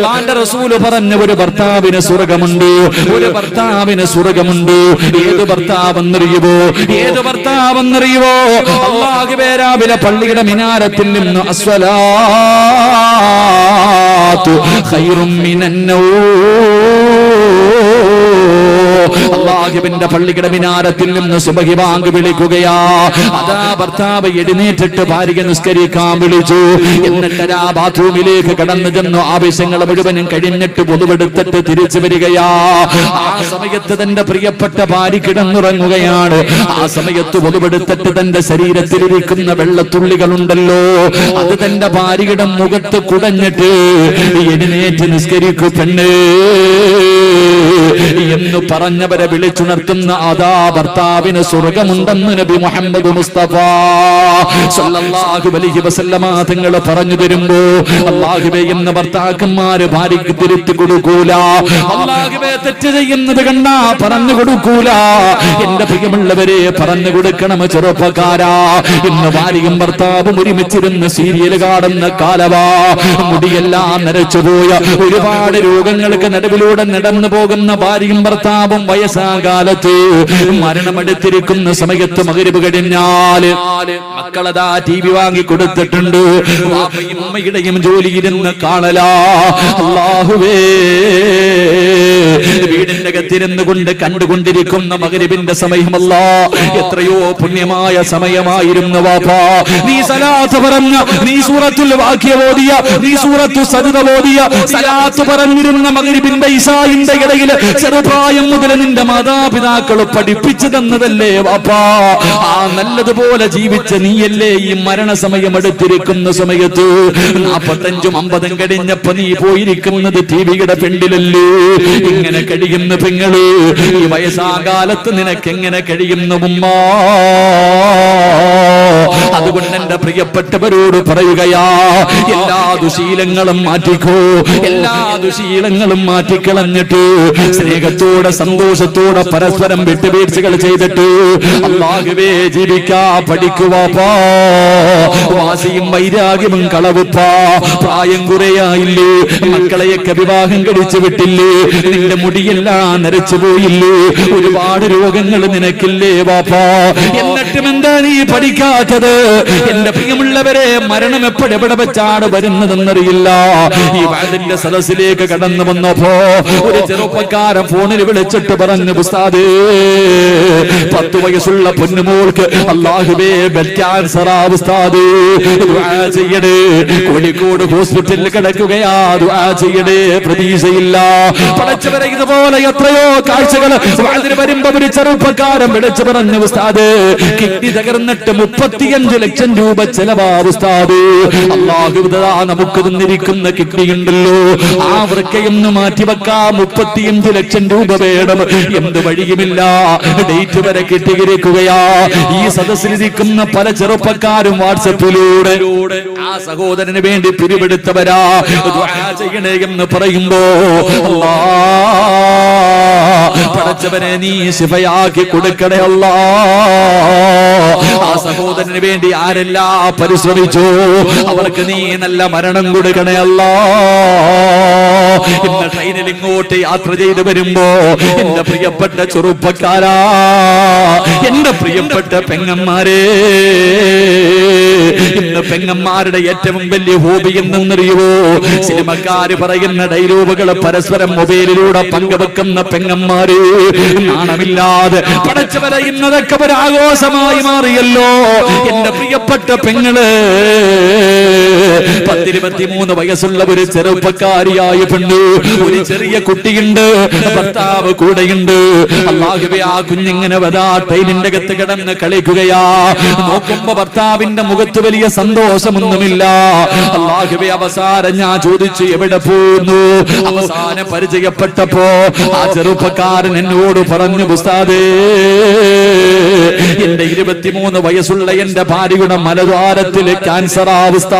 അള്ളാന്റെ റസൂൽ പറഞ്ഞ ഒരു ഭർത്താവിന് സ്വർഗമുണ്ട് ഒരു ഭർത്താവിന് സ്വർഗമുണ്ട് ഏത് ഭർത്താവെന്നറിയുവോ? ഏത് ഭർത്താവെന്നറിയുവോ? അള്ളാഹു പേരാവിലെ പള്ളിയുടെ മിനാരത്തിൽ നിന്ന് അസ്വലാത്തു ഖൈറും മിനന്നോ അള്ളാഹുവിന്റെ പള്ളിയുടെ മിനാരത്തിൽ നിന്ന് സുബഹി ബാങ്ക് വിളിക്കുകയാ. അതാ ഭർത്താവ് എഴുന്നേറ്റിട്ട് ഭാര്യ നിസ്കരിക്കാൻ വിളിച്ചു. എന്നിട്ട് ആ ബാത്റൂമിലേക്ക് കടന്നു ചെന്നു. ആവശ്യങ്ങൾ മുഴുവനും കഴിഞ്ഞിട്ട് പൊതുവെടുത്തിട്ട് തിരിച്ചു വരികയാ. ആ സമയത്ത് തന്റെ പ്രിയപ്പെട്ട ഭാര്യ കിടന്നുറങ്ങുകയാണ്. ആ സമയത്ത് പൊതുവെടുത്തിട്ട് തന്റെ ശരീരത്തിലിരിക്കുന്ന വെള്ളത്തുള്ളികളുണ്ടല്ലോ. അത് തന്റെ ഭാര്യയുടെ മുഖത്ത് കുടഞ്ഞിട്ട് എഴുന്നേറ്റ് നിസ്കരിക്കൂ പെണ്ണേ. എന്ന് പറഞ്ഞവരെ വിളിച്ചുണർത്തുന്ന അതാ ഭർത്താവിന് സ്വർഗമുണ്ടെന്ന് നബി മുഹമ്മദ് മുസ്തഫ. സല്ലല്ലാഹു അലൈഹി വസല്ലമ തങ്ങൾ പറഞ്ഞു തരുമ്പോ അള്ളാഹുബേ എന്ന ഭർത്താക്കന്മാര് ഭാര്യയ്ക്ക് തിരുത്തി കൊടുക്കൂല. തെറ്റ് ചെയ്യുന്നത് കണ്ടാ പറഞ്ഞു കൊടുക്കൂല. എന്റെ പ്രിയമുള്ളവരെ പറഞ്ഞു കൊടുക്കണം ചെറുപ്പക്കാരാ. ഇന്ന് ഭാര്യയും ഭർത്താവും ഒരുമിച്ചിരുന്ന് സീരിയൽ കാണുന്ന കാലവാ. മുടിയെല്ലാം നരച്ചുപോയ ഒരുപാട് രോഗങ്ങൾക്ക് നടുവിലൂടെ നടന്നു പോകുന്ന ഭാര്യയും ഭർത്താവും വയസ്സാകാലത്ത് മരണമെടുത്തിരിക്കുന്ന സമയത്ത് മകരവ് കഴിഞ്ഞാൽ മക്കളതാ ടി വി വാങ്ങി കൊടുത്തിട്ടുണ്ട് അമ്മയുടെയും ജോലി ജോലിയിരുന്ന് കാണലാ. അള്ളാഹുവേ വീടിന്റെ അകത്തിരുന്ന് കൊണ്ട് കണ്ടുകൊണ്ടിരിക്കുന്ന മകരവിന്റെ സമയമല്ല. എത്രയോ പുണ്യമായ സമയമായിരുന്നു വാപ്പാ. നീ സലാത്ത് പറഞ്ഞ നീ സൂറത്തുൽ വാക്യ ഓതിയ നീ സൂറത്തു സരിത ഓതിയ സലാത്ത് പറഞ്ഞിരുന്ന മകരിബിന്റെ ഇസായിന്റെ ഇടയിൽ ചെറുപ്രായം മുതൽ നിന്റെ മാതാപിതാക്കൾ പഠിപ്പിച്ചു തന്നതല്ലേ വാപ്പാ? ആ നല്ലതുപോലെ ജീവിച്ച നീയല്ലേ ഈ മരണസമയം എടുത്തിരിക്കുന്ന സമയത്ത്? നാപ്പത്തഞ്ചും അമ്പതും കഴിഞ്ഞപ്പോ നീ പോയിരിക്കുന്നത് ടിവിയുടെ പെണ്ടിലല്ലേ ഇങ്ങനെ കഴിയുന്ന പെങ്ങൾ ഈ വയസ്സാകാലത്ത് നിനക്ക് എങ്ങനെ കഴിയുന്ന ഉമ്മ? അതുകൊണ്ട് എന്റെ പ്രിയപ്പെട്ടവരോട് പറയുകയാ എല്ലാ ദുശീലങ്ങളും മാറ്റിക്കോ എല്ലാ ദുശീലങ്ങളും മാറ്റിക്കളഞ്ഞിട്ട് സ്നേഹത്തോടെ സന്തോഷത്തോടെ പരസ്പരം വിട്ടുവീഴ്ചകൾ ചെയ്തിട്ട് അള്ളാഹുവേ ജീവിക്കാ പഠിക്കുവാപ്പാ വാസിയും വൈരാഗ്യവും കളവുപ്പാ. പ്രായം കുറയായില്ലേ? മക്കളെയൊക്കെ വിവാഹം കഴിച്ചു വിട്ടില്ലേ? നിന്റെ മുടിയെല്ലാം നരച്ചു പോയില്ലേ? ഒരുപാട് രോഗങ്ങൾ നിനക്കില്ലേ വാപ്പാ. എന്നിട്ടും എന്താ നീ പഠിക്കാത്തത് എന്റെ പ്രിയമുള്ളവരെ മരണം എപ്പോഴെവിടെ വെച്ചാണ് വരുന്നതെന്നറിയില്ല. ഈ വാതിന്റെ സദസ്സിലേക്ക് കടന്നു വന്നപ്പോ ഒരു ചെറുപ്പക്കാരൻ ഫോണിൽ വിളിച്ചിട്ട് പറഞ്ഞു പുസ്താദേ പത്ത് വയസ്സുള്ള പൊന്നുമോൾക്ക് അള്ളാഹുബേ ചെയ്യണേ കോഴിക്കോട് ഹോസ്പിറ്റലിൽ കിടക്കുകയാ ചെയ്യണേ പ്രതീക്ഷയില്ല. പടച്ചവരെ ഇതുപോലെ എത്രയോ കാഴ്ചകൾ വരുമ്പോ ഒരു ചെറുപ്പക്കാരൻ വിളിച്ചു പറഞ്ഞു ഉസ്താദ് കിഡ്നി തകർന്നിട്ട് മുപ്പത്തിയഞ്ച് ലക്ഷം രൂപ ചെലവാ ഉസ്താദ്. അള്ളാഹു നമുക്ക് തന്നിരിക്കുന്ന കിഡ്നി ഉണ്ടല്ലോ. ആ വൃക്കയൊന്ന് മാറ്റിവെക്കാം മുപ്പത്തിയഞ്ച് ലക്ഷം രൂപ വേണം. എന്ത് വഴിയുമില്ല. ഡേറ്റ് വരെ കിട്ടിയിരിക്കുകയാ. ഈ സദസ്സിലിരിക്കുന്ന പല ചെറുപ്പക്കാരും വാട്സപ്പിലൂടെ ആ സഹോദരന് വേണ്ടി പിരിവെടുത്തവരാ. ചെയ്യണേ എന്ന് പറയുമ്പോ പഠിച്ചവനെ നീ ശിവയാക്കി കൊടുക്കണേ അല്ലാ. ആ സഹോദരന് വേണ്ടി ആരെല്ലാം പരിശ്രമിച്ചു? അവർക്ക് നീ നല്ല മരണം കൊടുക്കണേ അല്ലാ. ഇന്ന് ട്രെയിനിൽ ഇങ്ങോട്ട് യാത്ര ചെയ്ത് വരുമ്പോ എന്റെ പ്രിയപ്പെട്ട ചെറുപ്പക്കാരാ എന്റെ പ്രിയപ്പെട്ട പെങ്ങന്മാരെ ഇന്ന് പെങ്ങന്മാരുടെ ഏറ്റവും വലിയ ഹോബി എന്നറിയുവോ സിനിമക്കാര് പറയുന്ന ഡയലോഗുകൾ പരസ്പരം മൊബൈലിലൂടെ പങ്കുവെക്കുന്ന പെങ്ങന്മാര് നാണമില്ലാതെ പടച്ചു പറയുന്നതൊക്കെ ഒരു ആഘോഷമായി മാറിയല്ലോ. എന്റെ പ്രിയപ്പെട്ട പെങ്ങൾ പത്തിരുപത്തിമൂന്ന് വയസ്സുള്ള ഒരു ചെറുപ്പക്കാരിയായ ഒരു ചെറിയ കുട്ടിയുണ്ട്. ഭർത്താവ് കൂടെയുണ്ട്. അള്ളാഹുവെ ആ കുഞ്ഞിങ്ങനെ വരാ ട്രെയിനിന്റെ അകത്ത് കിടന്ന് കളിക്കുകയാ. നോക്കുമ്പോ ഭർത്താവിന്റെ മുഖത്ത് വലിയ സന്തോഷമൊന്നുമില്ല. അള്ളാഹുവെ അവസാനം ഞാൻ ചോദിച്ചു എവിടെ പോകുന്നു അവസാനം പരിചയപ്പെട്ടപ്പോ ആ ചെറുപ്പക്കാരൻ എന്നോട് പറഞ്ഞു പുസ്താദേ എന്റെ ഇരുപത്തിമൂന്ന് വയസ്സുള്ള എന്റെ ഭാര്യയുടെ മലദ്വാരത്തിലെ ക്യാൻസർ അവസ്ഥ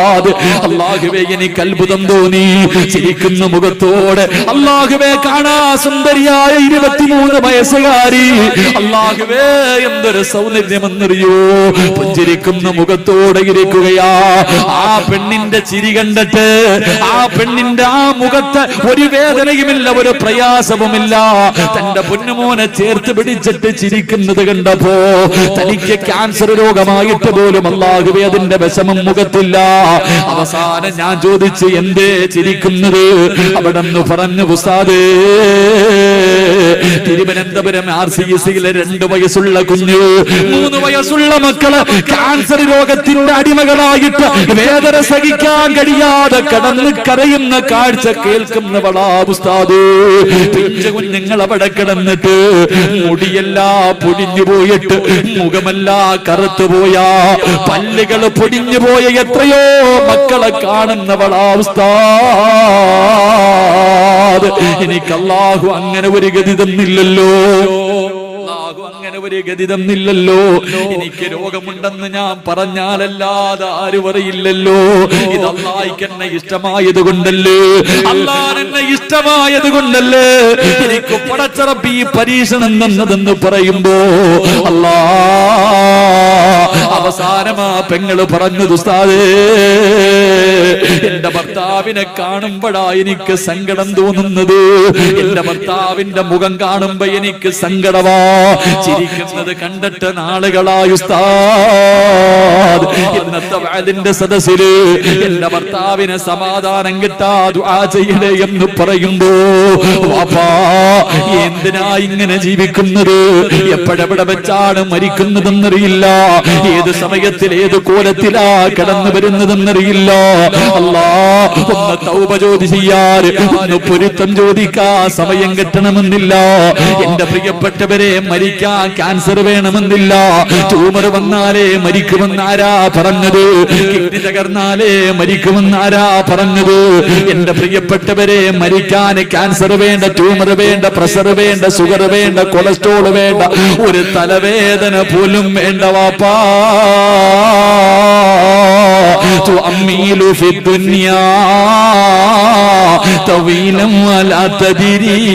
ഉസ്താദ് അള്ളാഹുവേ എനിക്ക് അത്ഭുതം തോന്നി. ചിരിക്കുന്ന മുഖത്തോടെ. അള്ളാഹുവേ കാണാ സുന്ദരിയായ ഇരുപത്തിമൂന്ന് വയസ്സുകാരി. അള്ളാഹുവേ എന്തൊരു സൗന്ദര്യമെന്നറിയോ? പുഞ്ചിരിക്കുന്ന മുഖത്തോടെ ഇരിക്കുകയാ. ആ പെണ്ണിന്റെ ചിരി കണ്ടിട്ട് ആ പെണ്ണിന്റെ ആ മുഖത്ത് ഒരു വേദനയുമില്ല ഒരു പ്രയാസവുമില്ല. തന്റെ പൊന്നുമോനെ ചേർത്ത് പിടിച്ചിട്ട് ചിരിക്കുന്നത് കണ്ടപ്പോ തനിക്ക് ക്യാൻസർ രോഗമായിട്ട് പോലും അള്ളാഹുവേ അതിന്റെ വിഷമം മുഖത്തില്ല. അവസാനം ഞാൻ ചോദിച്ചു എന്തേ ചിരിക്കുന്നത്? അവിടെ നിന്ന് പറഞ്ഞു ഉസ്താദേ തിരുവനന്തപുരം ആർ സി സിയിലെ രണ്ട് വയസ്സുള്ള കുഞ്ഞു മൂന്ന് വയസ്സുള്ള മക്കൾ ക്യാൻസർ രോഗത്തിന്റെ അടിമകളായിട്ട് വേദന സഹിക്കാൻ കഴിയാതെ കടന്ന് കരയുന്ന കാഴ്ച കേൾക്കുന്നവളാ ഉസ്താദ്. കുഞ്ഞുങ്ങൾ അവിടെ കിടന്നിട്ട് മുടിയെല്ലാം പൊടിഞ്ഞു പോയിട്ട് മുഖമെല്ലാം കറുത്തു പോയാ പല്ലുകൾ പൊടിഞ്ഞു പോയ എത്രയോ മക്കളെ കാണുന്നവളാ ഉസ്താദ്. എനിക്ക് അല്ലാഹു അങ്ങനെ ഒരു ഗതി തന്നില്ലല്ലോ. അങ്ങനെ ഒരു ഗതി തന്നില്ലല്ലോ എനിക്ക് രോഗമുണ്ടെന്ന് ഞാൻ പറഞ്ഞാലല്ലാതെ ആരും അറിയില്ലല്ലോ. ഇത് അള്ളാഹിക്ക് എന്നെ ഇഷ്ടമായത് കൊണ്ടല്ലേ അള്ളാൻ എന്നെ ഇഷ്ടമായത് കൊണ്ടല്ലേ എനിക്ക് പടച്ചറപ്പ് ഈ പരീക്ഷണം തന്നതെന്ന് പറയുമ്പോ അല്ലാ. അവസാനമാ പെങ്ങൾ പറഞ്ഞു ദുസ്താദേ എന്റെ ഭർത്താവിനെ കാണുമ്പോഴാ എനിക്ക് സങ്കടം തോന്നുന്നത്. എന്റെ ഭർത്താവിന്റെ മുഖം കാണുമ്പോ എനിക്ക് സങ്കടമാ ചിരിക്കുന്നത് കണ്ടിട്ട് നാളുകളായി ഉസ്താദ്. ഇന്നത്തെ വാലിന്റെ സദസ്സിൽ എന്റെ ഭർത്താവിന് സമാധാനം കിട്ടാ ദുആ ചെയ്യണേ എന്ന് പറയുമ്പോ വാപ്പാ എന്തിനാ ഇങ്ങനെ ജീവിക്കുന്നത്? എപ്പോഴെവിടെ വെച്ചാണ് മരിക്കുന്നതെന്നറിയില്ല. ഏത് സമയത്തിൽ ഏത് കോലത്തിലാ കടന്നു വരുന്നതെന്നറിയില്ല. അല്ലാ ചോദിക്കാ സമയം കിട്ടണമെന്നില്ല. എന്റെ പ്രിയപ്പെട്ടവരെ മരിക്കാൻ ക്യാൻസർ വേണമെന്നില്ല ട്യൂമർ വന്നാലേ മരിക്കുമെന്നാരാ പറഞ്ഞത് കിഡ്നി തകർന്നാലേ മരിക്കുമെന്നാരാ പറഞ്ഞത് എന്റെ പ്രിയപ്പെട്ടവരെ മരിക്കാൻ ക്യാൻസർ വേണ്ട ട്യൂമർ വേണ്ട പ്രഷർ വേണ്ട ഷുഗർ വേണ്ട കൊളസ്ട്രോൾ വേണ്ട ഒരു തലവേദന പോലും വേണ്ട വാപ്പാ تؤمل في الدنيا طويلا ولا تدري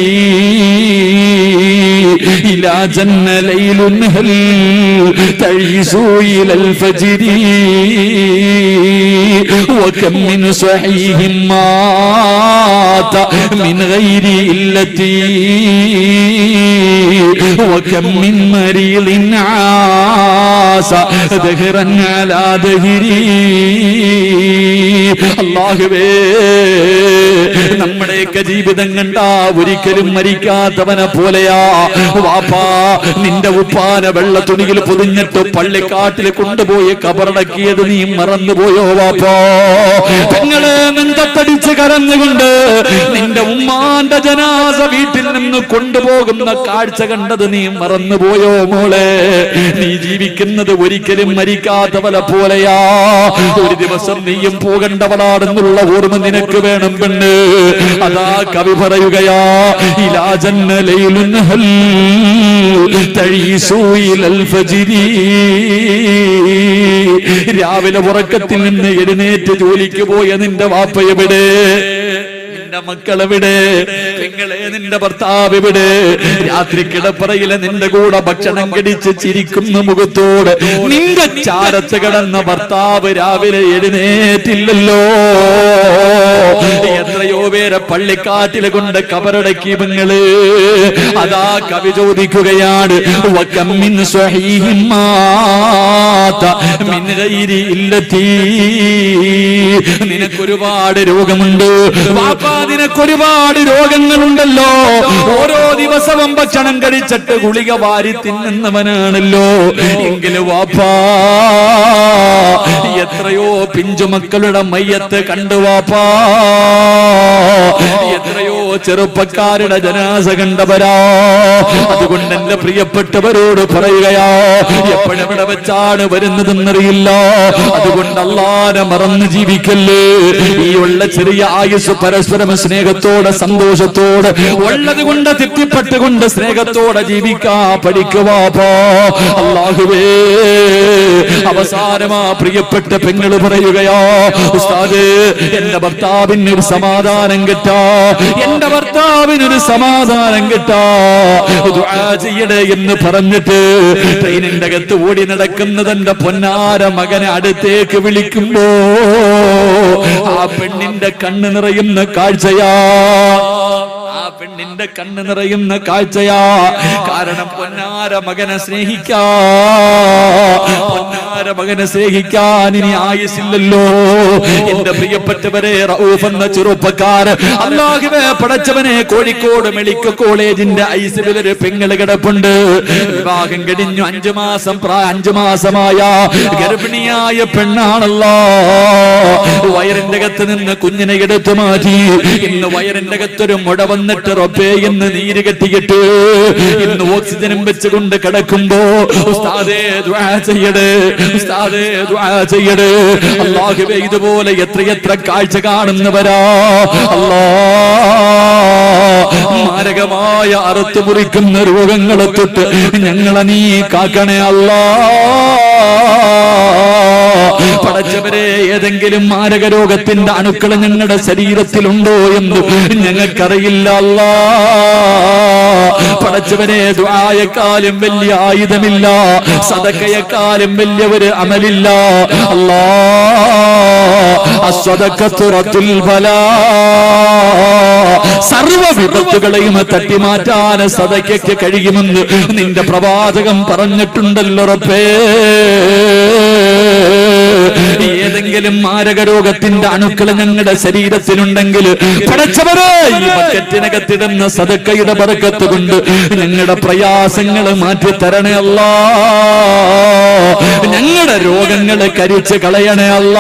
إلى جن ليل هل تعيش إلى الفجر. وكم من صحيح مات من غير إلتي وكم من مريض عاش دهرا على دهري അള്ളാഹുവേ നമ്മുടെയൊക്കെ ജീവിതം കണ്ടാ ഒരിക്കലും മരിക്കാത്തവനെ പോലെയാ വാപ്പാ നിന്റെ ഉപ്പാന വെള്ള തുണിയിൽ പൊതിഞ്ഞിട്ട് പള്ളിക്കാട്ടിൽ കൊണ്ടുപോയി കബറടക്കിയത് നീ മറന്നുപോയോ വാപ്പാ പെങ്ങളെ നെന്തത്തടിച്ച് കരഞ്ഞുകൊണ്ട് നിന്റെ ഉമ്മാന്റെ ജനാസ വീട്ടിൽ നിന്ന് കൊണ്ടുപോകുന്ന കാഴ്ച കണ്ടത് നീ മറന്നുപോയോ മോളെ നീ ജീവിക്കുന്നത് ഒരിക്കലും മരിക്കാത്തവനെ പോലെയാ. ഒരു ദിവസം നീയും പോകേണ്ടവളാണെന്നുള്ള ഓർമ്മ നിനക്ക് വേണം പെണ്ണ്. അതാ കവി പറയുകയാ ഫജിരി. രാവിലെ ഉറക്കത്തിൽ നിന്ന് എഴുന്നേറ്റ് ജോലിക്ക് പോയ നിന്റെ വാപ്പ എവിടെ? നിന്റെ മക്കളെവിടെ പെങ്ങളെ നിന്റെ ഭർത്താവ് എവിടെ രാത്രി കിടപ്പറയിലെ നിന്റെ കൂടെ ഭക്ഷണം കടിച്ച് ചിരിക്കുന്ന മുഖത്തോട് നിന്റെ ചാരത്ത് കിടന്ന ഭർത്താവ് രാവിലെ എഴുന്നേറ്റില്ലല്ലോ. എത്രയോ പേരെ പള്ളിക്കാട്ടിൽ കൊണ്ട് കബറടക്കി പെങ്ങൾ അതാ കവി ചോദിക്കുകയാണ് നിനക്കൊരുപാട് രോഗമുണ്ട്. വാപ്പാ നിനക്കൊരുപാട് രോഗങ്ങളുണ്ടല്ലോ ഓരോ ദിവസവും ഭക്ഷണം കഴിച്ചിട്ട് ഗുളിക വാരി തിന്നുന്നവനാണല്ലോ. എങ്കിലും വാപ്പാ എത്രയോ പിഞ്ചു മക്കളുടെ മയ്യത്ത് കണ്ടു വാപ്പാ. എത്രയോ ചെറുപ്പക്കാരുടെ ജനാസ കണ്ടവരാ. അതുകൊണ്ട് എന്റെ പ്രിയപ്പെട്ടവരോട് പറയുകയാ എപ്പോഴെവിടെ വെച്ചാണ് വരുന്നതെന്നറിയില്ല. അതുകൊണ്ട് അല്ലാതെ മറന്ന് ജീവിക്കല്ലേ. ഈ ഉള്ള ചെറിയ ആയുസ് പരസ്പരം സ്നേഹത്തോടെ സന്തോഷത്തോടെ ഉള്ളത് കൊണ്ട് തൃപ്തിപ്പെട്ടുകൊണ്ട് സ്നേഹത്തോടെ ജീവിക്കാ പഠിക്കുവാഹുവേ അവസാനമാ പ്രിയപ്പെട്ട പെങ്ങൾ പറയുകയാ ഉസ്താദ് എന്റെ ഭർത്താവിന് ഒരു സമാധാനം കിട്ടാ എന്റെ ഭർത്താവിനൊരു സമാധാനം കിട്ടാ. ദുആ ചെയ്യണേ എന്ന് പറഞ്ഞിട്ട് ട്രെയിനിന്റെ അകത്ത് ഓടി നടക്കുന്നത് എന്റെ പൊന്നാര മകനെ അടുത്തേക്ക് വിളിക്കുമ്പോ ആ പെണ്ണിന്റെ കണ്ണ് നിറയുന്ന കാഴ്ചയാ. ആ പെണ്ണിന്റെ കണ്ണ് നിറയുന്ന കാഴ്ചയാ. കാരണം പൊന്നാര മകനെ സ്നേഹിക്കാ. പൊന്നാര മകനെ സ്നേഹിക്കാൻ ഇനി ആയുസില്ലല്ലോ. എന്റെ പ്രിയപ്പെട്ടവരെ റഊഫ് എന്ന ചെറുപ്പക്കാർ അല്ലാഹുവേ പടച്ചവനെ കോഴിക്കോട് മെഡിക്കൽ കോളേജിന്റെ ഐസിൽ ഒരു പെങ്ങൾ കിടപ്പുണ്ട്. വിവാഹം കഴിഞ്ഞു. അഞ്ചു മാസം അഞ്ചു മാസമായ ഗർഭിണിയായ പെണ്ണാണല്ലോ. വയറിന്റെ അകത്ത് നിന്ന് കുഞ്ഞിനെ എടുത്തു മാറ്റി. ഇന്ന് വയറിന്റെ അകത്തൊരു മുട വന്നിട്ട് റൊബേ എന്ന് നീര് കെട്ടിയിട്ട് ഇന്ന് ഓക്സിജനും വെച്ചുകൊണ്ട് കിടക്കുമ്പോ ഉസ്താദേ ദുആ ചെയ്യടേ. അല്ലാഹുവേ ഇതുപോലെ കാഴ്ച കാണുന്നവരാ. അല്ലാ. മാരകമായ അറുത്തു മുറിക്കുന്ന രോഗങ്ങളെ തൊട്ട് ഞങ്ങളെ നീ കാക്കണേ അല്ലാ. പടച്ചവരെ ഏതെങ്കിലും മാരക രോഗത്തിന്റെ അണുക്കൾ ഞങ്ങളുടെ ശരീരത്തിലുണ്ടോ എന്ന് ഞങ്ങൾക്കറിയില്ല അല്ലാ. പടച്ചവനെ വലിയ ആയുധമില്ല സദക്കയെക്കാളും വലിയ ഒരു അമലില്ല അല്ലാ. അസ്വദക്കത്തുറത്തുൽ ബലാ. സർവ വിപത്തുകളെയും തട്ടിമാറ്റാൻ സദയ്ക്ക് കഴിയുമെന്ന് നിന്റെ പ്രവാചകം പറഞ്ഞിട്ടുണ്ടല്ലോ റബ്ബേ. ഏതെങ്കിലും മാരക രോഗത്തിന്റെ അണുക്കൾ ഞങ്ങളുടെ ശരീരത്തിലുണ്ടെങ്കിൽ പടച്ചവരെ ഈ ബക്കറ്റിനകത്തിടുന്ന കൊണ്ട് ഞങ്ങളുടെ പ്രയാസങ്ങൾ മാറ്റി തരണേ അല്ല. ഞങ്ങളുടെ രോഗങ്ങളെ കരിച്ച് കളയണേ അല്ല.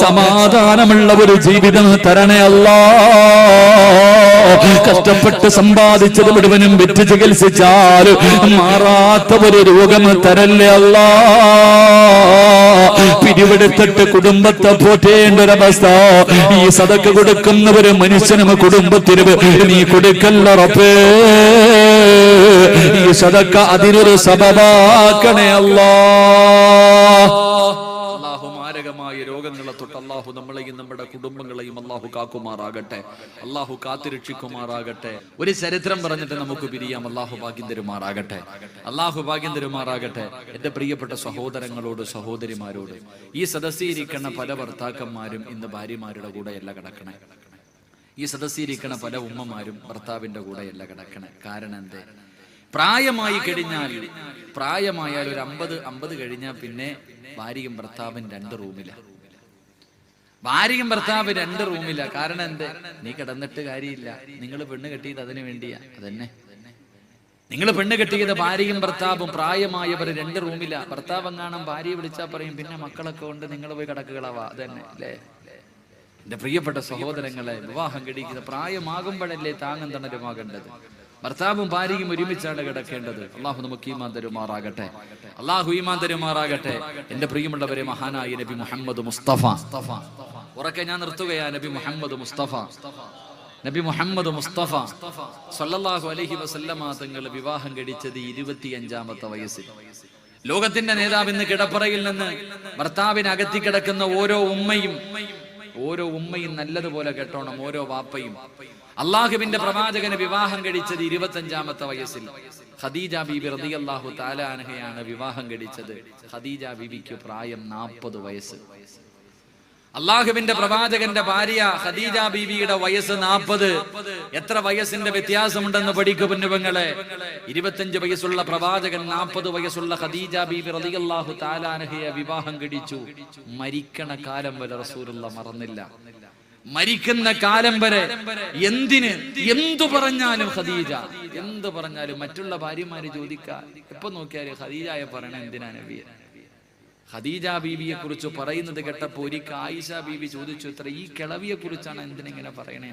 സമാധാനമുള്ള ഒരു ജീവിതം തരണേ അല്ല. കഷ്ടപ്പെട്ട് സമ്പാദിച്ചത് മുഴുവനും വിറ്റ് ചികിത്സിച്ചാൽ മാറാത്ത ഒരു രോഗം തരല്ലേ അല്ല. പിരിവെടുത്തിട്ട് കുടുംബത്തെ പോറ്റേണ്ട ഒരവസ്ഥ ഈ സതക്ക് കൊടുക്കുന്ന ഒരു മനുഷ്യനും കുടുംബത്തിന് നീ കൊടുക്കല്ലറപ്പേ ഈ സതക്ക അതിനൊരു സബബാക്കണേ അല്ലാ. രോഗങ്ങളെ തൊട്ട് അള്ളാഹു നമ്മളെയും നമ്മുടെ കുടുംബങ്ങളെയും അള്ളാഹു കാക്കുമാറാകട്ടെ. അള്ളാഹു കാത്തിരക്ഷിക്കുമാറാകട്ടെ. ഒരു ചരിത്രം പറഞ്ഞിട്ട് നമുക്ക് പിരിയാം. അള്ളാഹു ഭാഗ്യം തരുമാറാകട്ടെ. അള്ളാഹു ഭാഗ്യം തരുമാറാകട്ടെ. എന്റെ പ്രിയപ്പെട്ട സഹോദരങ്ങളോട് സഹോദരിമാരോട് ഈ സദസ്സിയിരിക്കുന്ന പല ഭർത്താക്കന്മാരും ഇന്ന് ഭാര്യമാരുടെ കൂടെയല്ല കിടക്കണേ. ഈ സദസ്സിരിക്കണ പല ഉമ്മമാരും ഭർത്താവിന്റെ കൂടെയല്ല കിടക്കണേ. കാരണം എന്തേ? പ്രായമായി കഴിഞ്ഞാൽ പ്രായമായാൽ ഒരു അമ്പത് അമ്പത് കഴിഞ്ഞാൽ പിന്നെ ഭാര്യയും ഭർത്താവും രണ്ട് റൂമില. ഭാര്യയും ഭർത്താവ് രണ്ട് റൂമില്ല കാരണം എന്ത്? നീ കിടന്നിട്ട് കാര്യമില്ല. നിങ്ങൾ പെണ്ണ് കെട്ടിയത് അതിനു വേണ്ടിയാ. അതന്നെ. നിങ്ങൾ പെണ്ണ് കെട്ടിയത് ഭാര്യയും ഭർത്താവും പ്രായമായവർ രണ്ട് റൂമില്ല ഭർത്താവ് എങ്ങാണം ഭാര്യയെ വിളിച്ചാൽ പറയും പിന്നെ മക്കളൊക്കെ കൊണ്ട് നിങ്ങൾ പോയി കിടക്കുകളാവാ അതന്നെ. അല്ലേ? എന്റെ പ്രിയപ്പെട്ട സഹോദരങ്ങളെ വിവാഹം കഴിക്കുന്ന പ്രായമാകുമ്പോഴല്ലേ താങ്ങും തണലുമാകേണ്ടത്? ഭർത്താവും ഭാര്യയും ഒരുമിച്ചാണ് കിടക്കേണ്ടത്. അള്ളാഹു നമുക്ക് ഈമാൻ തരുമാറാകട്ടെ. അള്ളാഹു ഈമാൻ തരുമാറാകട്ടെ. എന്റെ പ്രിയമുള്ളവരെ മഹാനായ നബി മുഹമ്മദ് മുസ്തഫ. ഉറക്കെ ഞാൻ നിർത്തുകയാ നബി മുഹമ്മദ് മുസ്തഫ. നബി മുഹമ്മദ് മുസ്തഫ. സല്ലല്ലാഹു അലൈഹി വസല്ലമ തങ്ങൾ വിവാഹം കഴിച്ചത് ഇരുപത്തിയഞ്ചാമത്തെ വയസ്സിൽ. ലോകത്തിന്റെ നേതാവ് ഇന്ന് കിടപ്പറയിൽ നിന്ന് ഭർത്താവിനെ അകത്തി കിടക്കുന്ന ഓരോ ഉമ്മയും ഓരോ ഉമ്മയും നല്ലതുപോലെ കേട്ടോണം ഓരോ വാപ്പയും. അള്ളാഹുവിന്റെ പ്രവാചകന് വിവാഹം കഴിച്ചത് ഇരുപത്തഞ്ചാമത്തെ വയസ്സിൽ. ഖദീജ ബീബി റളിയല്ലാഹു താലാനഹയാണ് വിവാഹം കഴിച്ചത്. ഖദീജ ബീബിക്ക് പ്രായം നാൽപ്പത് വയസ്സ്. അള്ളാഹുവിന്റെ പ്രവാചകന്റെ ഭാര്യ ഖദീജ ബീവിയുടെ വയസ്സ് നാൽപ്പത് എത്ര വയസ്സിന്റെ വ്യത്യാസമുണ്ടെന്ന് പഠിക്കു പൊന്നുപങ്ങളെ. ഇരുപത്തഞ്ച് വയസ്സുള്ള പ്രവാചകൻ നാൽപ്പത് വയസ്സുള്ള ഖദീജ ബീബി റളിയല്ലാഹു താലാനഹയെ വിവാഹം കഴിച്ചു. മരിക്കണ കാലം വരെ റസൂലുള്ള മറന്നില്ല. മരിക്കുന്ന കാലം വരെ എന്തിന്? എന്തു പറഞ്ഞാലും ഖദീജ. എന്തു പറഞ്ഞാലും മറ്റുള്ള ഭാര്യമാര് ചോദിക്ക. എപ്പൊ നോക്കിയാലും ഖദീജയെ പറയണ എന്തിനാ നബിയെ? ഖദീജ ബീവിയെ കുറിച്ച് പറയുന്നത് കേട്ടപ്പോ ഒരിക്കൽ ആയിഷ ബീവി ചോദിച്ചു ഇത്ര ഈ കിളവിയെ കുറിച്ചാണ് എന്തിനെങ്ങനെ പറയണേ?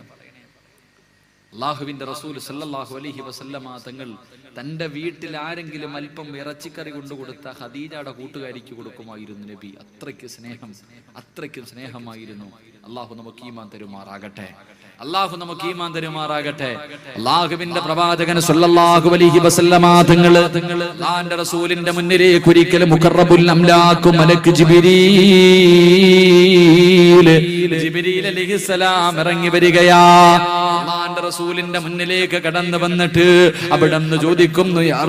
അള്ളാഹുവിന്റെ റസൂൽ സല്ലാഹു അലഹി വസല്ലമ തങ്ങൾ തന്റെ വീട്ടിൽ ആരെങ്കിലും അല്പം ഇറച്ചിക്കറി കൊണ്ടു കൊടുത്ത ഖദീജയുടെ കൂട്ടുകാരിക്ക് കൊടുക്കുമായിരുന്നു നബി. അത്രയ്ക്ക് സ്നേഹം അത്രയ്ക്ക് സ്നേഹമായിരുന്നു. അള്ളാഹു നമുക്ക് ഈമാൻ തരുമാറാകട്ടെ. അള്ളാഹു നമുക്ക് ഈമാൻ തരുമാറാകട്ടെ. അള്ളാഹുവിന്റെ പ്രവാചകൻ സല്ലല്ലാഹു അലൈഹി വസല്ലമ തങ്ങൾ അള്ളാഹിന്റെ റസൂലിന്റെ മുന്നിലേക്ക് ഒരിക്കലും മുഖറബുൽ അംലാക്കു മലക്ക് ജിബിരീൽ ജിബിരീൽ അലൈഹിസ്സലാം ഇറങ്ങി വരികയാ. റസൂലിന്റെ മുന്നിലേക്ക് കടന്നു വന്നിട്ട് അവിടെ ചോദിക്കുന്നു യാ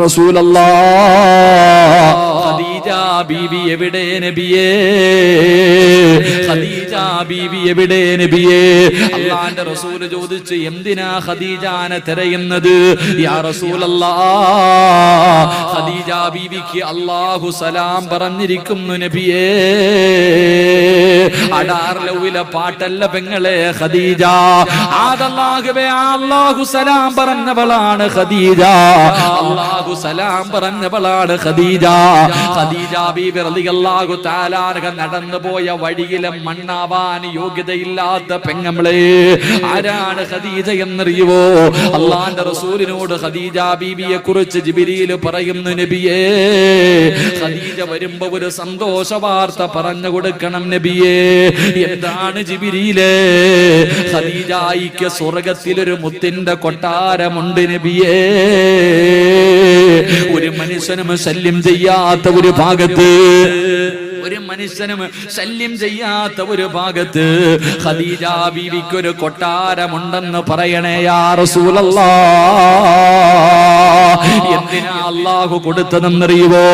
ഖദീജ എവിടെ എവിടെ റസൂൽ എന്തിനാ ഖദീജാനെ തിരയുന്നത്? യാ അല്ലാഹു സലാം പറഞ്ഞിരിക്കുന്നു നബിയേ. അടാർ പാട്ടല്ല പെങ്ങളെ ഖദീജ. അല്ലാഹു സലാം പറഞ്ഞവളാണ് ഖദീജ. അല്ലാഹു സലാം പറഞ്ഞവളാണ് ഖദീജ. ഖദീജ നടന്നു പോയ വഴിയിലെ മണ്ണാവാൻ യോഗ്യതയില്ലാത്ത പെങ്ങമ്മളെ ആരാണ് ഖദീജ എന്നറിയുവോ? അള്ളാന്റെ റസൂലിനോട് ഖദീജ ബീബിയെ കുറിച്ച് ജിബിരിയിൽ പറയുന്നു നബിയേ ഖദീജ വരുമ്പോ ഒരു സന്തോഷ വാർത്ത പറഞ്ഞു കൊടുക്കണം നബിയേ. എന്താണ് ജിബിരിയിലെ ഖദീജായിക്ക് സ്വർഗത്തിലൊരു മുത്തിന്റെ കൊട്ടാരമുണ്ട് നബിയേ. ഒരു മനുഷ്യനും ശല്യം ചെയ്യാത്ത ഒരു ഭാഗത്ത് മനുഷ്യനും ശല്യം ചെയ്യാത്ത ഒരു ഭാഗത്ത് ഖദീജ ബീവിക്കൊരു കൊട്ടാരമുണ്ടെന്ന് പറയണേ യാ റസൂലല്ലാ. എന്തിനാ അള്ളാഹു കൊടുത്തതെന്നറിയുവോ?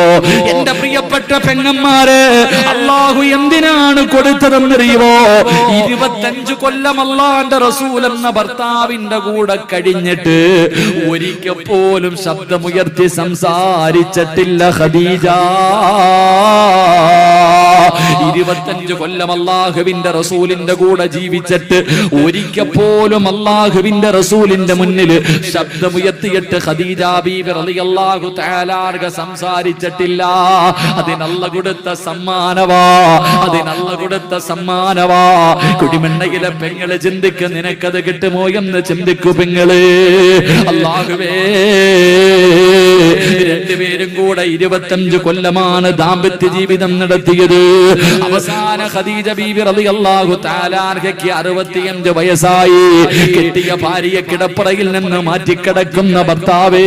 എന്റെ പ്രിയപ്പെട്ട പെങ്ങന്മാര് അള്ളാഹു എന്തിനാണ് കൊടുത്തതെന്നറിയുവോ? ഇരുപത്തഞ്ചു കൊല്ലം അള്ളാന്റെ റസൂൽ എന്ന ഭർത്താവിന്റെ കൂടെ കഴിഞ്ഞിട്ട് ഒരിക്കൽ പോലും ശബ്ദമുയർത്തി സംസാരിച്ചിട്ടില്ല ഖദീജ. ഇരുപത്തഞ്ചു കൊല്ലം അള്ളാഹുവിന്റെ റസൂലിന്റെ കൂടെ ജീവിച്ചിട്ട് ഒരിക്കൽ പോലും അള്ളാഹുവിന്റെ റസൂലിന്റെ മുന്നിൽ ശബ്ദമുയർത്തിയിട്ട് ഖദീജ ബീബി റളിയല്ലാഹു തആലാർക സംസാരിച്ചിട്ടില്ല. അതിനല്ല കൊടുത്ത സമ്മാനവാ. അതിനല്ല കൊടുത്ത സമ്മാനവാ. കുടിമണ്ണയിലെ പെങ്ങൾ ചിന്തിക്ക് നിനക്കത് കിട്ടുമോ എന്ന് ചിന്തിക്കു പെങ്ങൾ. അള്ളാഹുവേ. രണ്ടുപേരും കൂടെ ഇരുപത്തഞ്ച് കൊല്ലമാണ് ദാമ്പത്യ ജീവിതം നടത്തിയത്. അവസാന ഖദീജ ബീബി റളിയല്ലാഹു തആല തആലാർഹയ്ക്ക് അറുപത്തിയഞ്ച് വയസ്സായി. കെട്ടിയ ഭാര്യയെ കിടപ്പറയിൽ നിന്ന് മാറ്റിക്കിടക്കുന്ന ഭർത്താവേ.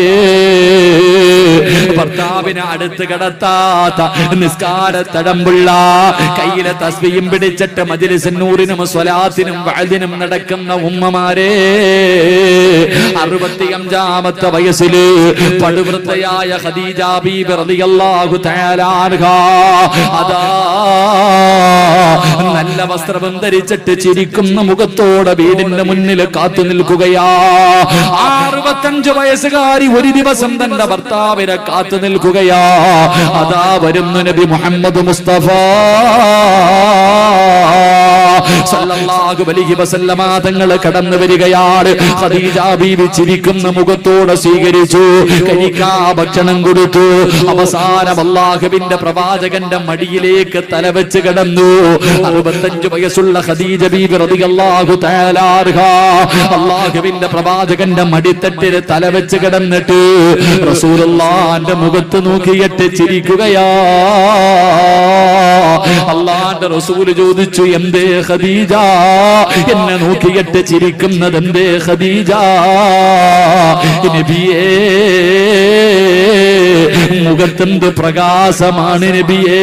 ഭർത്താവിനെ അടുത്ത് കിടത്താത്ത നിസ്കാര തടമ്പുള്ള കയ്യിലെ തസ്ബിയും പിടിച്ചിട്ട് മജിലിസിനൂറിനും സ്വലാത്തിനും വഴുതിനും നടക്കുന്ന ഉമ്മമാരെ. അറുപത്തിയഞ്ചാമത്തെ വയസ്സിൽ പടുവൃത്തയായ ഖദീജ ബീബി റളിയല്ലാഹു തആല അൻഹ. അതാ നല്ല വസ്ത്രം ധരിച്ചിട്ട് ചിരിക്കുന്ന മുഖത്തോടെ വീടിന്റെ മുന്നിൽ കാത്തു നിൽക്കുകയാ. അറുപത്തഞ്ച് വയസ്സുകാരി ഒരു ദിവസം തന്റെ ഭർത്താവിനെ കാത്തു നിൽക്കുകയാ. അതാ വരുന്നു നബി മുഹമ്മദ് മുസ്തഫ. സല്ലല്ലാഹു അലൈഹി വസല്ലമ തങ്ങൾ കടന്നു വരികയാണ്. ഖദീജ ബീവി ചിരിക്കുന്ന മുഖത്തോടെ സ്വീകരിച്ചു. കഴിക്കാ ഭക്ഷണം കൊടുത്തു. അവസാനം അള്ളാഹുവിന്റെ പ്രവാചകന്റെ മടിയിലേക്ക് തലവെച്ച് കിടന്നു. അറുപത്തഞ്ച് വയസ്സുള്ള ഖദീജ ബീബി റളിയല്ലാഹു തആല അൻഹ അള്ളാഹുവിന്റെ പ്രവാചകന്റെ മടിത്തട്ടിൽ തലവെച്ച് കിടന്നിട്ട് റസൂലുള്ളാന്റെ മുഖത്ത് നോക്കിയിട്ട് ചിരിക്കുകയാ. അള്ളാന്റെ റസൂൽ ചോദിച്ചു എന്തേ ഖദീജ? എന്നെ നോക്കിയിട്ട് ചിരിക്കുന്നത് എന്തേ ഖദീജ? മുഖത്തെന്ത് പ്രകാശമാണ് നബിയേ?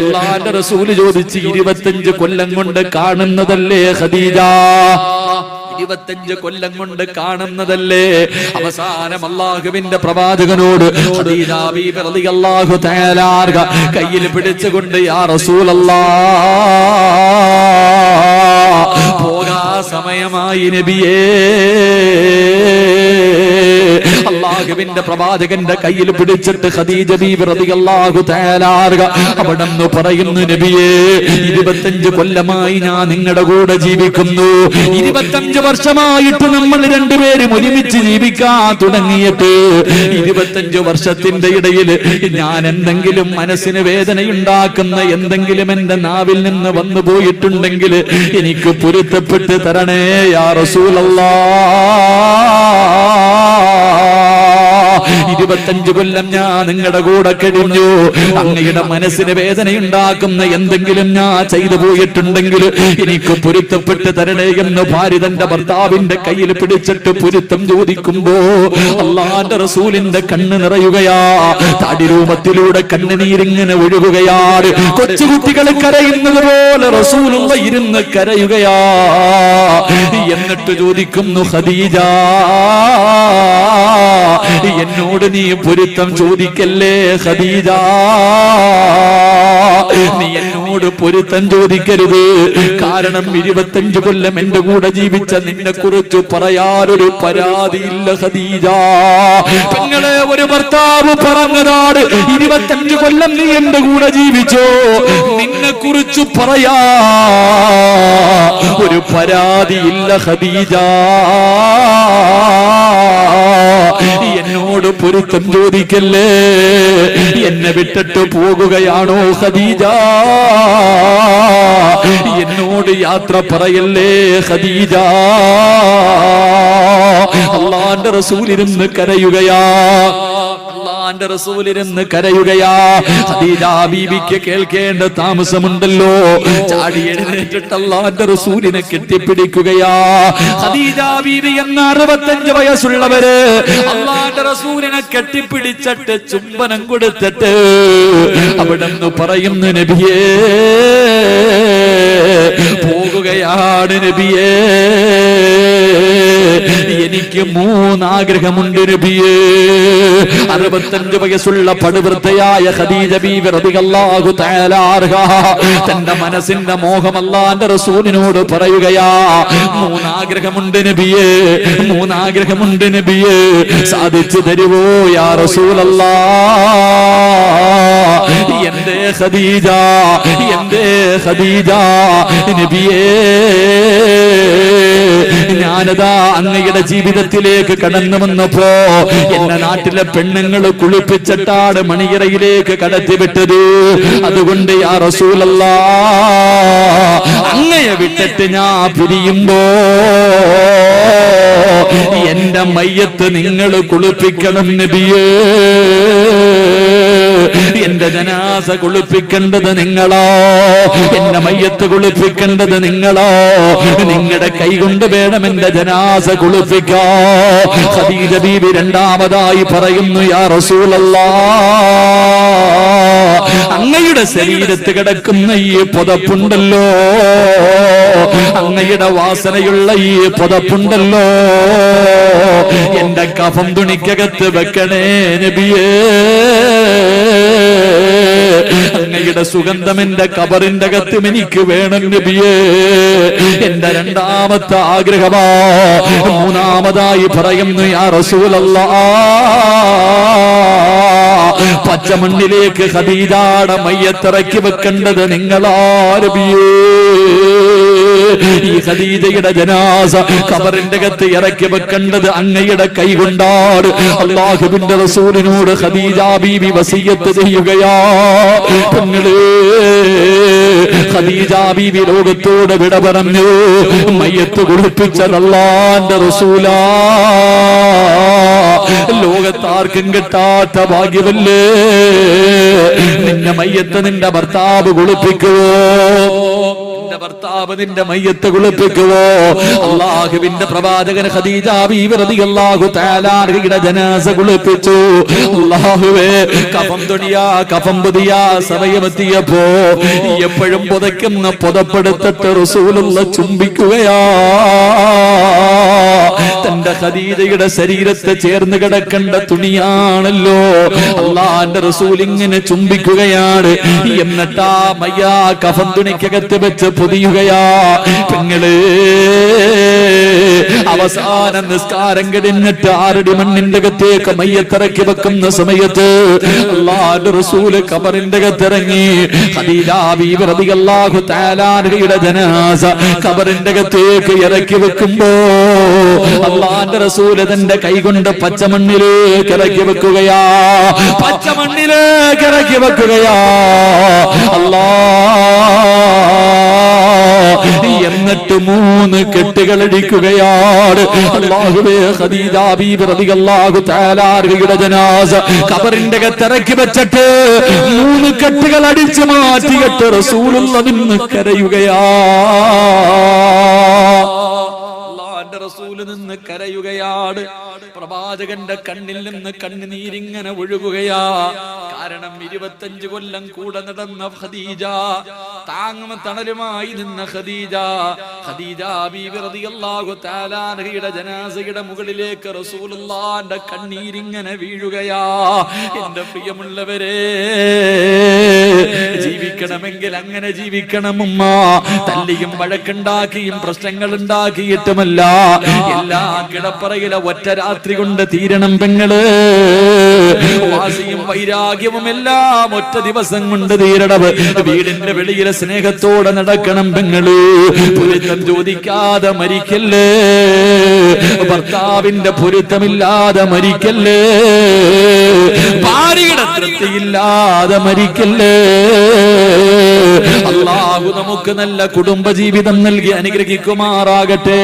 അള്ളാന്റെ റസൂൽ ചോദിച്ച് ഇരുപത്തഞ്ച് കൊല്ലം കൊണ്ട് കാണുന്നതല്ലേ ഖദീജ? ഇരുപത്തഞ്ച് കൊല്ലം കൊണ്ട് കാണുന്നതല്ലേ? അവസാനം അള്ളാഹുവിന്റെ പ്രവാചകനോട് കയ്യിൽ പിടിച്ചുകൊണ്ട് യാ റസൂലല്ലാ. പോകാ സമയമായി നബിയേ. അള്ളാഹുവിന്റെ പ്രവാചകന്റെ കയ്യിൽ പിടിച്ചിട്ട് ഖദീജ ബീബി റളിയല്ലാഹു തആല അവിടെന്ന് പറയുന്നു നബിയേ ഇരുപത്തഞ്ച് കൊല്ലമായി ഞാൻ നിങ്ങളുടെ കൂടെ ജീവിക്കുന്നു. ഇരുപത്തഞ്ച് വർഷമായിട്ട് നമ്മൾ രണ്ടുപേരും ഒരുമിച്ച് ജീവിക്കാൻ തുടങ്ങിയിട്ട് ഇരുപത്തഞ്ച് വർഷത്തിന്റെ ഇടയിൽ ഞാൻ എന്തെങ്കിലും മനസ്സിന് വേദനയുണ്ടാക്കുന്ന എന്തെങ്കിലും എന്റെ നാവിൽ നിന്ന് വന്നു പോയിട്ടുണ്ടെങ്കിൽ എനിക്ക് പൊരുത്തപ്പെട്ട് തരണേ യാ റസൂലല്ലാ. ഇരുപത്തഞ്ച് കൊല്ലം ഞാൻ നിങ്ങളുടെ കൂടെ കഴിഞ്ഞു. അങ്ങയുടെ മനസ്സിന് വേദനയുണ്ടാക്കുന്ന എന്തെങ്കിലും ഞാൻ ചെയ്തു പോയിട്ടുണ്ടെങ്കിൽ എനിക്ക് പൊരുത്തപ്പെട്ട് തരണേ എന്ന് ഭാര്യ തന്റെ ഭർത്താവിന്റെ കയ്യിൽ പിടിച്ചിട്ട് പൊരുത്തം ചോദിക്കുമ്പോ അള്ളാന്റെ റസൂലിന്റെ കണ്ണ് നിറയുകയാ. താടിരൂപത്തിലൂടെ കണ്ണുനീരിങ്ങനെ ഒഴുകുകയാണ് കൊച്ചുകുട്ടികൾ കരയുന്നത് പോലെ റസൂലുള്ള ഇരുന്ന് കരയുകയാ. എന്നിട്ട് ചോദിക്കുന്നു ഹദീജ എന്നോട് നീ പൊരുത്തം ചോദിക്കല്ലേ ഖദീജ? നീ എന്നോട് പൊരുത്തം ചോദിക്കരുത്. കാരണം ഇരുപത്തഞ്ചു കൊല്ലം എന്റെ കൂടെ ജീവിച്ച നിന്നെ കുറിച്ച് പറയാനൊരു പരാതിയില്ല ഖദീജ. പെങ്ങളെ ഒരു ഭർത്താവ് പറഞ്ഞതാണ് ഇരുപത്തഞ്ചു കൊല്ലം നീ എന്റെ കൂടെ ജീവിച്ചോ നിന്നെ കുറിച്ച് പറയാ. ഒരു പരാതിയില്ല ഖദീജ. എന്നോട് പൊരുത്തം ചോദിക്കല്ലേ? എന്നെ വിട്ടിട്ട് പോകുകയാണോ ഖദീജ? എന്നോട് യാത്ര പറയല്ലേ ഖദീജ? അള്ളാന്റെ റസൂലിരുന്ന് കരയുകയാ. അള്ളാന്റെ റസൂലിരുന്ന് കരയുകയാ. ബീബിക്ക് കേൾക്കേണ്ട താമസമുണ്ടല്ലോ. ചാടി എഴുന്നേറ്റിട്ട് അള്ളാന്റെ റസൂലിനെ കെട്ടിപ്പിടിക്കുകയാ. ബീവി എന്ന അറുപത്തഞ്ച് വയസ്സുള്ളവര് അള്ളാന്റെ റസൂലിനെ കെട്ടിപ്പിടിച്ചിട്ട് ചുംബനം കൊടുത്തിട്ട് അവിടെ നിന്ന് പറയുന്നു നബിയേ പോകുകയാണ് നബിയേ. എനിക്ക് മൂന്നാഗ്രഹമുണ്ട് നബിയേ. അറുപത്തഞ്ച് വയസ്സുള്ള പടുവൃത്തയായ ഖദീജ ബീവി റളിയല്ലാഹു തആല അൻഹ തന്റെ മനസ്സിന്റെ മോഹം അല്ലാഹുവിന്റെ റസൂലിനോട് പറയുകയാ മൂന്നാഗ്രഹമുണ്ട് നബിയേ മൂന്നാഗ്രഹമുണ്ട് നബിയേ. സാധിച്ചു തരുവോ യാ റസൂലല്ലാ? എന്റെ ഖദീജ എന്റെ ഖദീജ? നബിയേ ഞാനതാ അങ്ങയുടെ ജീവിതത്തിലേക്ക് കടന്നു വന്നപ്പോ എന്റെ നാട്ടിലെ പെണ്ണുങ്ങൾ കുളിപ്പിച്ചിട്ടാണ് മണിയറയിലേക്ക് കടത്തിവിട്ടത് അതുകൊണ്ട് യാ റസൂലല്ല അങ്ങയെ വിട്ടിട്ട് ഞാൻ പിരിയുമ്പോ എന്റെ മയ്യത്ത് നിങ്ങൾ കുളിപ്പിക്കണം നബിയേ. എന്റെ ജനാസ കുളിപ്പിക്കേണ്ടത് നിങ്ങളോ? എന്റെ മയ്യത്ത് കുളിപ്പിക്കേണ്ടത് നിങ്ങളോ? നിങ്ങളുടെ കൈകൊണ്ട് വേണം എന്റെ ജനാസ കുളിപ്പിക്കോ ഖദീജ ബീബി രണ്ടാമതായി പറയുന്നു യാ റസൂലല്ലാ. അങ്ങയുടെ ശരീരത്ത് കിടക്കുന്ന ഈ പുതപ്പുണ്ടല്ലോ. അങ്ങയുടെ വാസനയുള്ള ഈ പുതപ്പുണ്ടല്ലോ. എന്റെ കഫം തുണിക്കകത്ത് വെക്കണേ നബിയേ. അങ്ങയുടെ സുഗന്ധം എന്റെ കബറിന്റെ അകത്തും എനിക്ക് വേണം നബിയേ. എന്റെ രണ്ടാമത്തെ ആഗ്രഹമാ. മൂന്നാമതായി പറയുന്നു യാ റസൂലല്ലാ. പച്ചമണ്ണിലേക്ക് ഹദീജാട മയ്യത്തിറക്കി വെക്കേണ്ടത് നിങ്ങളാരബിയേ? ഈ ഖദീജയുടെ ജനാസ കബറിന്റെ അകത്ത് ഇറക്കി വെക്കേണ്ടത് അങ്ങയുടെ കൈ അള്ളാഹുബിന്റെ റസൂലിനോട് ഖദീജ ബീവി വസീയത്ത് ചെയ്യുകയാ. പെങ്ങളേ ഖദീജ ലോകത്തോട് വിട പറഞ്ഞു മയ്യത്ത് കുളിപ്പിച്ചതല്ലാന്റെ റസൂലാ. ലോകത്താർക്കും കിട്ടാത്ത ഭാഗ്യമല്ലേ? നിന്റെ മയ്യത്ത് നിന്റെ ഭർത്താവ് കുളിപ്പിക്കുവോ? നിന്റെ ഭർത്താവ് നിന്റെ മയ്യത്ത് കുളിപ്പിക്കുവോ? അള്ളാഹുവിന്റെ പ്രവാചകൻ ഖദീജ റളിയല്ലാഹു തആലായുടെ ജനാസ കുളിപ്പിച്ചു. അള്ളാഹുവേ കഫം തുണിയാ കഫം പുതിയ സമയമെത്തിയപ്പോ എപ്പോഴും പുതയ്ക്കുന്ന പുതപ്പെടുത്തിട്ട് റസൂലുള്ള ചുംബിക്കുകയാ. തന്റെ ഖദീജയുടെ ശരീരത്തെ ചേർന്ന് കിടക്കേണ്ട തുണിയാണല്ലോ. അള്ളാന്റെ റസൂൽ ഇങ്ങനെ ചുംബിക്കുകയാണ്. എന്നിട്ടാ മയ്യാ കഫൻ തുണിക്കകത്ത് വെച്ച് പൊതിയുകയാ. പെങ്ങൾ അവസാന നിസ്കാരം കഴിഞ്ഞിട്ട് ആരുടെ മണ്ണിന്റെ അകത്തേക്ക് മയ്യത്തിറക്കി വെക്കുന്ന സമയത്ത് അള്ളാന്റെ റസൂൽ കബറിന്റെ അകത്തിറങ്ങി. റളിയല്ലാഹു തആലായുടെ ജനാസ കബറിന്റെ അകത്തേക്ക് ഇറക്കി വെക്കുമ്പോ അള്ളാന്റെ റസൂൽ തന്റെ കൈകൊണ്ട് പച്ചമണ്ണിലേക്ക് ഇറക്കി വെക്കുകയാ പച്ചമണ്ണിലേക്ക് ഇറക്കി വെക്കുകയാ അല്ലാ എന്നിട്ട് മൂന്ന് ജനാസ കബറിന്റെ കത്തിറക്കി വെച്ചിട്ട് മൂന്ന് കെട്ടുകൾ അടിച്ച് മാറ്റിയിട്ട് റസൂലുള്ള നിന്ന് കരയുകയാ റസൂൽ നിന്ന് കരയുകയാണ് പ്രവാചകന്റെ കണ്ണിൽ നിന്ന് കണ്ണുനീരിങ്ങനെ ഒഴുകുകയാ. കാരണം ഇരുപത്തഞ്ച് കൊല്ലം കൂടെ നടന്ന ഖദീജ താങ്ങും തണലുമായി നിന്ന ഖദീജ ഖദീജ ബീബി റളിയല്ലാഹു ജനാസയുടെ മുകളിലേക്ക് റസൂലുള്ളാന്റെ കണ്ണീരിങ്ങനെ വീഴുകയാ. എന്റെ പ്രിയമുള്ളവരെ ജീവിക്കണമെങ്കിൽ അങ്ങനെ ജീവിക്കണം ഉമ്മ തല്ലിയും വഴക്കുണ്ടാക്കിയും പ്രശ്നങ്ങൾ ഉണ്ടാക്കിയിട്ടുമല്ല എല്ലാ കിടപ്പറയിലെ ഒറ്റ രാത്രി കൊണ്ട് തീരണം പെങ്ങൾ. വാസിയും വൈരാഗ്യവും എല്ലാം ഒറ്റ ദിവസം കൊണ്ട് തീരണവ് വീടിന്റെ വെളിയിലെ സ്നേഹത്തോടെ നടക്കണം പെങ്ങൾ. പൊരുത്തം ചോദിക്കാതെ മരിക്കല്ലേ? ഭർത്താവിന്റെ പൊരുത്തമില്ലാതെ മരിക്കല്ലേ? ഭാര്യയുടെ തൃപ്തിയില്ലാതെ മരിക്കല്ലേ? അള്ളാഹു നമുക്ക് നല്ല കുടുംബജീവിതം നൽകി അനുഗ്രഹിക്കുമാറാകട്ടെ.